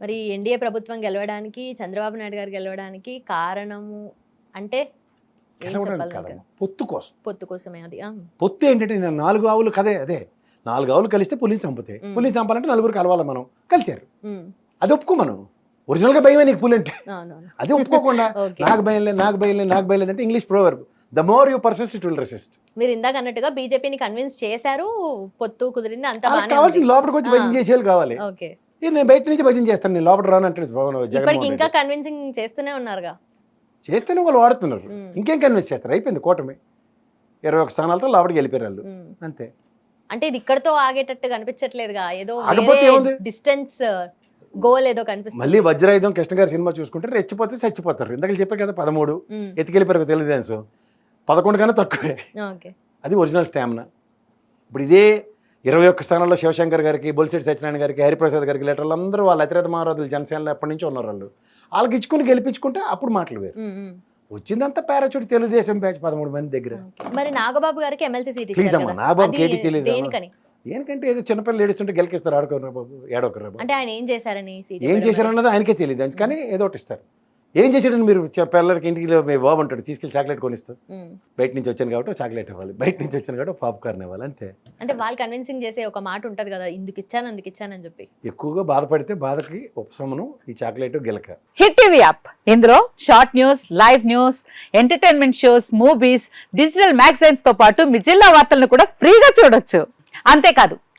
మరి ఎన్డీఏ ప్రభుత్వం గెలవడానికి చంద్రబాబు నాయుడు గారు గెలవడానికి కారణము అంటే? పొత్తు కోసం. పొత్తు కోసమే అది. పొత్తు ఏంటంటే నేను నాలుగు ఆవులు కదే అదే. నాలుగు ఆవులు కలిస్తే పులిని చంపుతాయి. పులిని చంపాలంటే నలుగురు కలవాలి మనం. కలిశారు. అది ఒప్పుకో మనం. ఒరిజినల్గా భయమే నీకు పులి అంటే. అది ఒప్పుకోకుండా. నాకు భయం లేదు నాకు భయం లేదు నాకు భయం లేదు అంటే English proverb the more you pursues it will resist మీరు ఇందాక అన్నట్టుగా బీజేపీని కన్విన్స్ చేశారు పొత్తు కుదిరింది అంత కావాల్సింది. లోపలికి వచ్చి. భజన చేసేది కావాలి. ఓకే నేను బయట నుంచి భజన చేస్తాను నేను లోపల రాను అంటే పవన్ జగన్మోహన్ ఇంకా. కన్విన్సింగ్ చేస్తూనే ఉన్నారుగా? చేస్తేనే వాళ్ళు వాడుతున్నారు. ఇంకేం కన్విన్స్ చేస్తారు? అయిపోయింది కూటమి. ఇరవై ఒక స్థానాలతో లోపలికి వెళ్ళిపోయారు వాళ్ళు. అంతే. అంటే ఇది ఇక్కడతో ఆగేటట్టు కనిపించట్లేదుగా? ఏదో? డిస్టెన్స్ గోల్ ఏదో కనిపిస్తుంది. మళ్ళీ వజ్రాయుధం కృష్ణ గారి సినిమా చూసుకుంటే రెచ్చిపోతే చచ్చిపోతారు. ఇందాక చెప్పారు కదా పదమూడు. ఎత్తుకెళ్ళిపోయారు తెలుగుదేశం. పదకొండు కన్నా తక్కువే. అది ఒరిజినల్ స్టామినా. ఇప్పుడు ఇదే ఇరవై ఒక్క స్థానాల్లో శివశంకర్ గారికి బొలిశెట్టి సత్యనారాయణ గారికి హరిప్రసాద్ గారికి లెటర్లు అందరూ వాళ్ళ అతిరేత మహారాజులు జనసేనలో ఎప్పటి నుంచో ఉన్నారు వాళ్ళు. వాళ్ళకి ఇచ్చుకుని గెలిపించుకుంటే అప్పుడు మాటలు వేరు. వచ్చిందంతా పారాచూట్ తెలుగుదేశం బ్యాచ్ పదమూడు మంది దగ్గర. మరి నాగబాబు గారికి ఎమ్మెల్సీ సీట్ ఇచ్చారు అమ్మా, అది ఏంటి. దేనికని? ఏంటంటే ఏదో చిన్నపిల్లలు ఏడుస్తుంటే గెలికిస్తారు ఆడుకోరు బాబు ఏడోకరు అంటే ఆయన ఏం చేశారని ఏం చేశారన్నది ఆయనకే తెలియదు కానీ ఏదో ఒకటి ఇస్తారు. ఏం చేశాడని మీరు పిల్లలకి ఇంటికి మీ బాబు ఉంటాడు తీసుకెళ్ళి చాక్లెట్ కొనిస్తూ. బయట నుంచి వచ్చాను కాబట్టి చాక్లెట్ ఇవ్వాలి బయట నుంచి వచ్చాను కాబట్టి పాప్కార్న్ ఇవ్వాలి అంతే. అంటే వాళ్ళు కన్విన్సింగ్ చేసే ఒక మాట ఉంటది కదా ఇందుకు ఇచ్చాను అందుకు ఇచ్చానని చెప్పి. ఎక్కువగా బాధపడితే బాధకి ఉపశమనం ఈ చాక్లెట్ గిలక. Hit TV app. ఇందులో short news live news entertainment shows movies digital మ్యాగజైన్స్తో పాటు మీ జిల్లా వార్తలను కూడా ఫ్రీగా చూడొచ్చు. అంతేకాదు